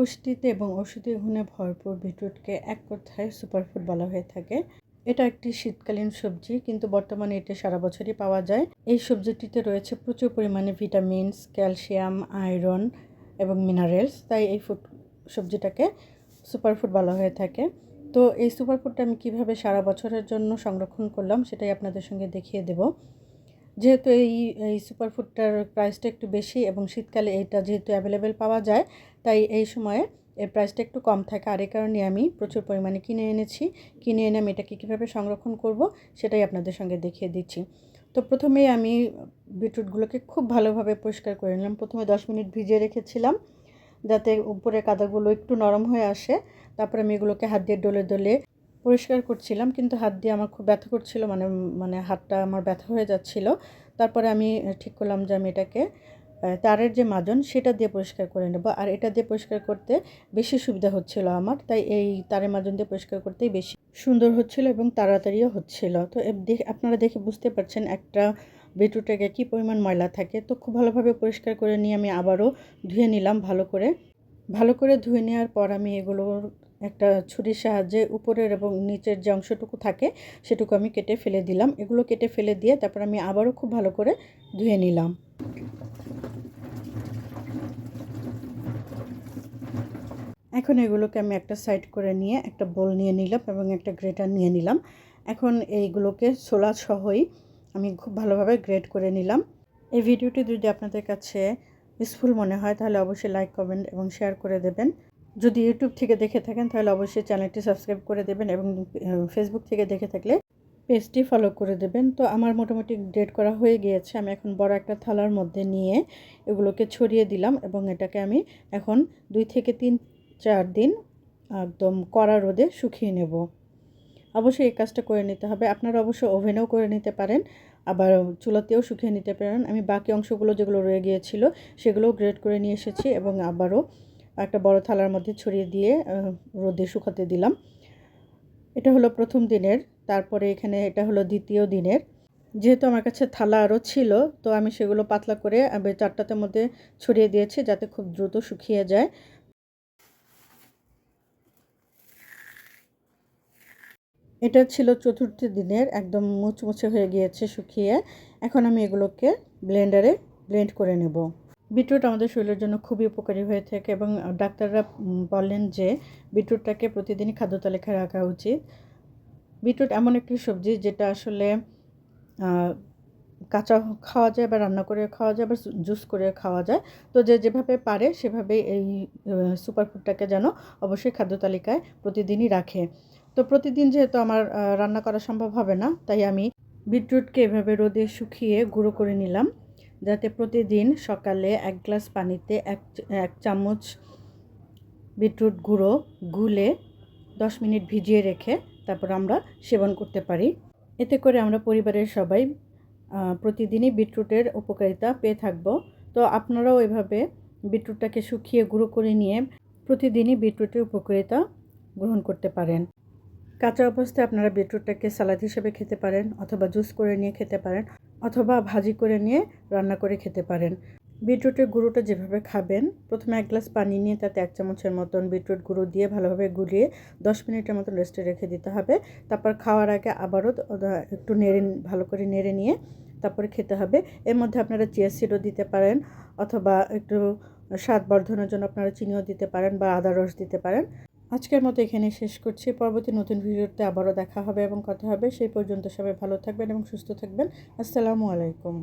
পুষ্টিতে এবং ওষুধি গুণে ভরপুর বিটরুটকে এক কথায় সুপারফুড বলা হয়ে থাকে। এটা একটি শীতকালীন সবজি, কিন্তু বর্তমানে এটা সারা বছরই পাওয়া যায়। এই সবজিটিতে রয়েছে প্রচুর পরিমাণে ভিটামিনস, ক্যালসিয়াম, আয়রন এবং মিনারেলস, তাই এই ফুড, সবজিটাকে সুপারফুড বলা হয়ে থাকে। তো এই সুপারফুডটা আমি কীভাবে সারা বছরের জন্য সংরক্ষণ করলাম সেটাই আপনাদের সঙ্গে দেখিয়ে দেব। যেহেতু এই এই সুপারফুডটার প্রাইসটা একটু বেশি এবং শীতকালে এইটা যেহেতু অ্যাভেলেবেল পাওয়া যায় তাই এই সময়ে এর প্রাইসটা একটু কম থাকে। আর এই কারণে আমি প্রচুর পরিমাণে কিনে এনেছি। কিনে এনে আমি এটাকে কীভাবে সংরক্ষণ করব সেটাই আপনাদের সঙ্গে দেখিয়ে দিচ্ছি। তো প্রথমেই আমি বিটরুটগুলোকে খুব ভালোভাবে পরিষ্কার করে নিলাম। প্রথমে দশ মিনিট ভিজিয়ে রেখেছিলাম যাতে উপরে কাদাগুলো একটু নরম হয়ে আসে। তারপরে আমি এগুলোকে হাত দিয়ে ডলে ডলে পরিষ্কার করছিলাম। কিন্তু হাত দিয়ে আমার খুব ব্যথা করছিল মানে মানে হাতটা আমার ব্যথা হয়ে যাচ্ছিল। তারপরে আমি ঠিক করলাম যে আমি এটাকে তারের যে মাজন, সেটা দিয়ে পরিষ্কার করে নেব। আর এটা দিয়ে পরিষ্কার করতে বেশি সুবিধা হচ্ছিল আমার, তাই এই তারের মাজন দিয়ে পরিষ্কার করতেই বেশি সুন্দর হচ্ছিল এবং তাড়াতাড়িও হচ্ছিল। তো আপনারা দেখে বুঝতে পারছেন একটা বিটরুটে কী পরিমাণ ময়লা থাকে। তো খুব ভালোভাবে পরিষ্কার করে নিয়ে আমি আবারও ধুয়ে নিলাম ভালো করে। ভালো করে ধুয়ে নেওয়ার পর আমি এগুলোর একটা ছুরির সাহায্যে উপরের এবং নিচের যে অংশটুকু থাকে, সেটুকু আমি কেটে ফেলে দিলাম। এগুলো কেটে ফেলে দিয়ে তারপর আমি আবারও খুব ভালো করে ধুয়ে নিলাম। এখন এগুলোকে আমি একটা সাইড করে নিয়ে একটা বোল নিয়ে নিলাম এবং একটা গ্রেটার নিয়ে নিলাম। এখন এইগুলোকে ছোলা সহই আমি খুব ভালোভাবে গ্রেড করে নিলাম। এই ভিডিওটি যদি আপনাদের কাছে ইউজফুল মনে হয়, তাহলে অবশ্যই লাইক কমেন্ট এবং শেয়ার করে দেবেন। যদি ইউটিউব থেকে দেখে থাকেন, তাহলে অবশ্যই চ্যানেলটি সাবস্ক্রাইব করে দেবেন এবং ফেসবুক থেকে দেখে থাকলে পেজটি ফলো করে দেবেন। তো আমার মোটামুটি গ্রেড করা হয়ে গিয়েছে। আমি এখন বড় একটা থালার মধ্যে নিয়ে এগুলোকে ছড়িয়ে দিলাম এবং এটাকে আমি এখন দুই থেকে তিন চার দিন একদম কড়া রোদে শুকিয়ে নেব। অবশ্যই এই কাজটা করে নিতে হবে। আপনারা অবশ্য ওভেনেও করে নিতে পারেন, আবার চুলাতেও শুকিয়ে নিতে পারেন। আমি বাকি অংশগুলো যেগুলো রয়ে গিয়েছিল, সেগুলোও গ্রেড করে নিয়ে এসেছি এবং আবারও একটা বড় থালার মধ্যে ছড়িয়ে দিয়ে রোদে শুকাতে দিলাম। এটা হলো প্রথম দিনের, তারপরে এখানে এটা হলো দ্বিতীয় দিনের। যেহেতু আমার কাছে থালা আরও ছিল, তো আমি সেগুলো পাতলা করে চারটাতে মধ্যে ছড়িয়ে দিয়েছি যাতে খুব দ্রুত শুকিয়ে যায়। এটা ছিল চতুর্থ দিনের, একদম মুচমুচে হয়ে গিয়েছে শুকিয়ে। এখন আমি এগুলোকে ব্লেন্ডারে ব্লেন্ড করে নেব। বিটরুট আমাদের শরীরের জন্য খুবই উপকারী হয়ে থাকে এবং ডাক্তাররা বলেন যে বিটরুটটাকে প্রতিদিনই খাদ্য তালিকায় রাখা উচিত। বিটরুট এমন একটি সবজি যেটা আসলে কাঁচা খাওয়া যায় বা রান্না করে খাওয়া যায় বা জুস করে খাওয়া যায়। তো যে যেভাবে পারে সেভাবে এই সুপারফুডটাকে যেন অবশ্যই খাদ্য তালিকায় প্রতিদিনই রাখে। তো প্রতিদিন যেহেতু আমার রান্না করা সম্ভব হবে না, তাই আমি বিটরুটকে এভাবে রোদে শুকিয়ে গুঁড়ো করে নিলাম, যাতে প্রতিদিন সকালে এক গ্লাস পানিতে এক এক চামচ বিটরুট গুঁড়ো গুলে দশ মিনিট ভিজিয়ে রেখে তারপর আমরা সেবন করতে পারি। এতে করে আমরা পরিবারের সবাই প্রতিদিনই বিটরুটের উপকারিতা পেয়ে থাকব। তো আপনারাও এভাবে বিটরুটটাকে শুকিয়ে গুঁড়ো করে নিয়ে প্রতিদিনই বিটরুটের উপকারিতা গ্রহণ করতে পারেন। কাঁচা অবস্থায় আপনারা বিটরুটটাকে সালাদ হিসেবে খেতে পারেন অথবা জুস করে নিয়ে খেতে পারেন অথবা ভাজি করে নিয়ে রান্না করে খেতে পারেন। বিটরুটের গুঁড়োটা যেভাবে খাবেন, প্রথমে এক গ্লাস পানি নিয়ে তাতে এক চামচের মতন বিটরুট গুঁড়ো দিয়ে ভালোভাবে গুলিয়ে দশ মিনিটের মতন রেস্টে রেখে দিতে হবে। তারপর খাওয়ার আগে আবারও একটু নেড়ে, ভালো করে নেড়ে নিয়ে তারপরে খেতে হবে। এর মধ্যে আপনারা চিয়া সিডও দিতে পারেন অথবা একটু স্বাদ বর্ধনের জন্য আপনারা চিনিও দিতে পারেন বা আদা রস দিতে পারেন। আজকের মতো এখানে শেষ করছি। পরবর্তী নতুন ভিডিওতে আবারও দেখা হবে এবং কথা হবে। সেই পর্যন্ত সবাই ভালো থাকবেন এবং সুস্থ থাকবেন। আসসালামু আলাইকুম।